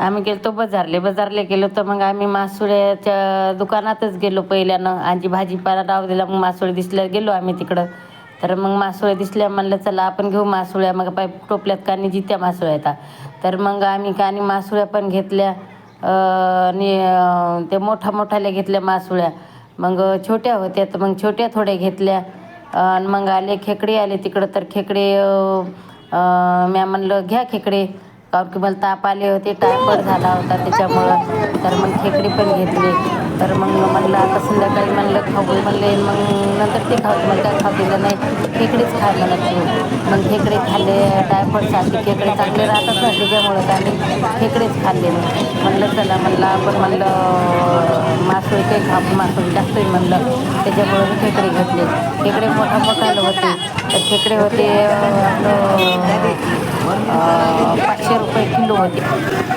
आम्ही गेलो तो बजारले. बजारले गेलो तर मग आम्ही मासुळ्याच्या दुकानातच गेलो पहिल्यानं. आणि भाजीपाला राहू दिला मग मासुळे दिसल्या गेलो आम्ही तिकडं. तर मग मासोळ्या दिसल्या म्हणलं चला आपण घेऊ मासोळ्या. मग पाय टोपल्यात कानी जित्या मासोळ्या येतात तर मग आम्ही कानी मासोळ्या पण घेतल्या. आणि ते मोठ्या मोठ्याल्या घेतल्या मासोळ्या. मग छोट्या होत्या तर मग छोट्या थोड्या घेतल्या. आणि मग आले खेकडे आले तिकडं. तर खेकडे म्या म्हणलं घ्या खेकडे. कारण की मला ताप आले होते टायफॉइड झाला होता त्याच्यामुळं. तर मग खेकडे पण घेतले. तर मग म्हणलं आता संध्याकाळी म्हणलं खाऊ. म्हणले मग नंतर ते खाऊ. मग काय खाऊ दिलं नाही. खेकडेच खाय म्हणत मग खेकडे खाल्ले टायफॉइडसाठी खेकडे चांगले राहतात ना त्याच्यामुळं त्यांनी खेकडेच खाल्ले म्हणलं चला म्हणलं आपण म्हणलं मासोळी काही खाऊ मासोळी जास्तही म्हणलं. त्याच्यामुळं मी खेकडे घेतले. खेकडे मोठा मोठाले होते. तर खेकडे होते आपलं 放几